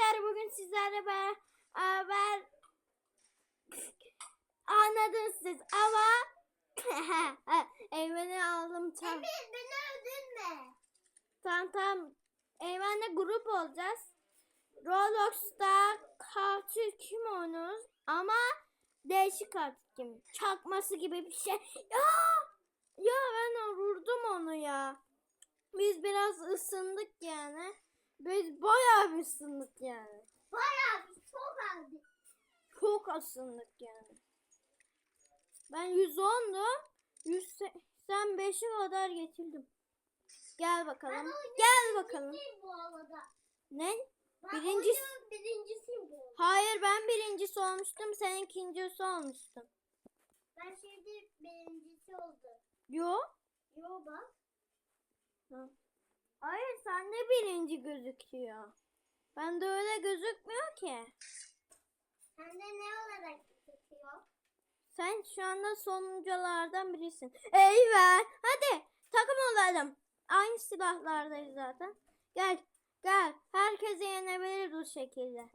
Arkadaşlar bugün sizlerle beraber anladınız siz ama Eymen'i aldım tam. Emir beni öldürme. Tamam tamam. Eymen'le grup olacağız. Roblox'ta katil kim oynuyoruz ama değişik katil kim. Çakması gibi bir şey. Ya! Ya ben vurdum onu ya. Biz biraz ısındık yani. Biz bayağı bir ısındık yani. Bayağı bir çok aldı. Çok ısındık yani. Ben 110'dum. 185'e kadar getirdim. Gel bakalım. Gel bakalım. bu arada. Ne? Ben Birinci- birincisiyim bu. Hayır ben birincisi olmuştum. Sen ikincisi olmuştun. Ben şimdi birincisi oldum. Yo. Yo bak. Hayır sende birinci gözüküyor. Bende öyle gözükmüyor ki. Sende ne olarak gözüküyor? Sen şu anda sonunculardan birisin. Eyvah. Hadi takım olalım. Aynı silahlardayız zaten. Gel. Gel. Herkese yenebiliriz bu şekilde.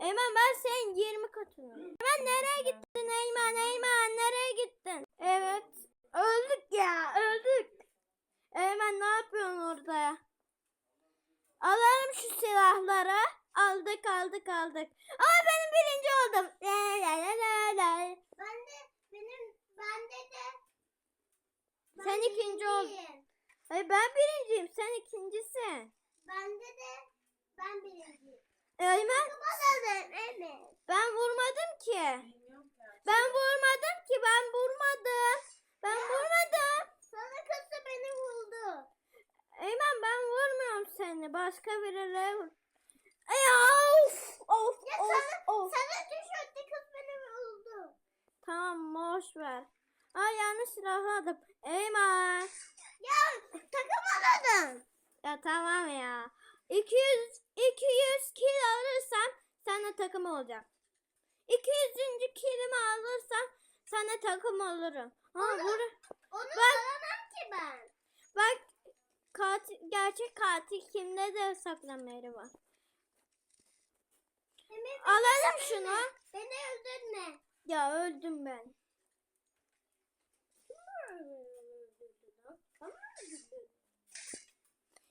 Eymen ben senin 20 katını. Eymen nereye gittin Eymen? Eymen nereye gittin? Evet. Öldük ya. Öldük. Eymen ne yapıyorsun orada ya? Alalım şu silahları. Aldık aldık. Aa benim birinci oldum. Ben de benim bende de ben Sen ikinci oldun. Hayır ben birinciyim. Sen ikincisin. Bende de ben birinciyim. Eymen ben vurmadım ki. Ben vurmadım ki. Ben vurmadım. Ben vurmadım. Sana kızı beni vurdu. Eymen ben vurmuyorum seni. Başka birileri vur. Ay of of Ya of sana, of. sana düşürdü kız beni vurdu. Tamam boş ver. Ay yanlış silahladım. Eymen. Ya takamadım. Ya tamam ya. 200 200 kil alırsam sana takım olacağım. 200. kilimi alırsam sana takım olurum. Ha, Onu- vur. Onu Ben- alamam ki ben. Bak katil, gerçek katil kimde de saklama yeri var. Alalım şunu. Beni öldürme. Ya öldüm ben.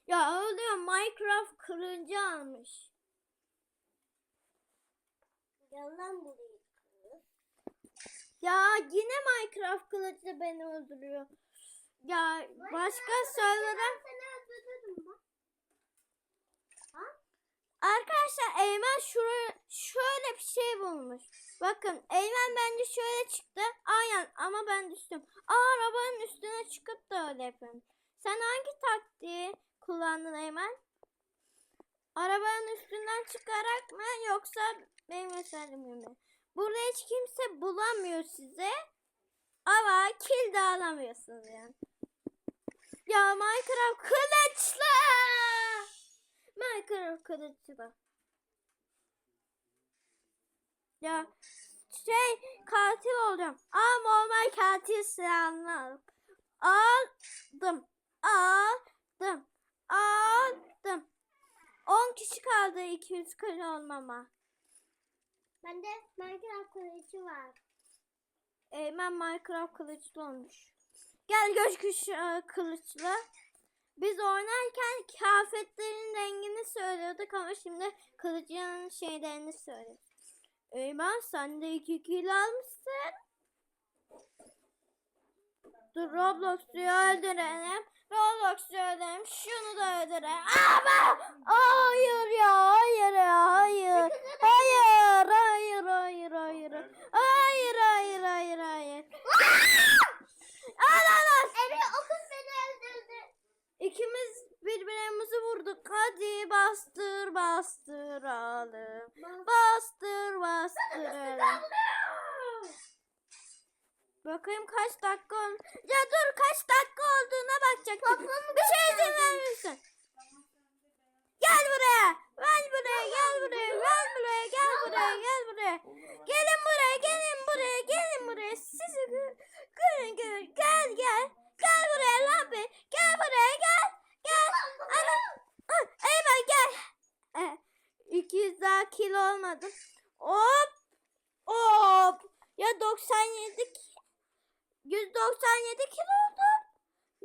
Ya öldüm. Minecraft kırıcı almış. Gel lan buraya kız. Ya yine Minecraft kılıcı beni öldürüyor. Ya başka server'a Ben seni öldürdüm bak. Ha? Arkadaşlar Eymen şuraya şöyle bir şey bulmuş. Bakın Eymen bence şöyle çıktı. Aynen ama ben düştüm. Aa arabanın üstüne çıkıp da öyle yapıyorum. Sen hangi taktiği kullandın Eymen? Arabanın üstünden çıkarak mı yoksa benim meselim mi? Burada hiç kimse bulamıyor size. Ama kill de alamıyorsunuz yani. Ya Minecraft kılıçlı! Minecraft kılıçlı. Ya şey katil olacağım. Ama normal katil silahını aldım. Aldım. Aldım. 10 kişi kaldı 200 kere olmama. Bende Minecraft kılıcı var. Eymen Minecraft kılıçlı olmuş. Gel güç e, kılıçlı. Oynarken kıyafetlerin rengini söylüyorduk ama şimdi kılıcın şeylerini söylüyoruz. Eymen sen de iki kilo almışsın. Dur Roblox'u öldürelim. Roblox'u öldürelim. Şunu da öldürelim. Ama hayır ya hayır ya hayır hayır hayır. Hayır hayır hayır hayır. Al al al. Emir o kız beni öldürdü. İkimiz birbirimizi vurduk. Hadi bastır bastıralım. Bastır bastıralım. Bakayım kaç dakika oldu. Ya dur kaç dakika olduğuna bakacaktım. Bir 200 daha kilo olmadım. Hop. Hop. Ya 97 ki- 197 kilo oldum.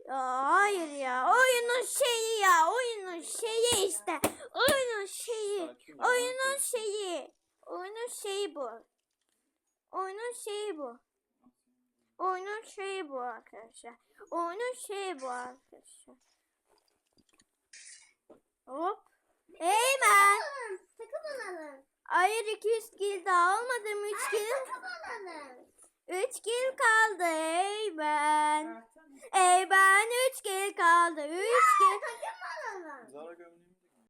Ya hayır ya. Oyunun şeyi ya. Oyunun şeyi işte. Oyunun şeyi. Oyunun şeyi. Oyunun şeyi bu. Oyunun şeyi bu. Oyunun şeyi bu arkadaşlar. Oyunun şeyi bu arkadaşlar. Hop. Eymen. Takım olalım. Hayır 200 kill daha olmadı mı? 3 kill. Takım olalım. 3 kill kaldı Eymen. Eymen 3 kill kaldı. 3 kill. Takım olalım. Zara gömleğimi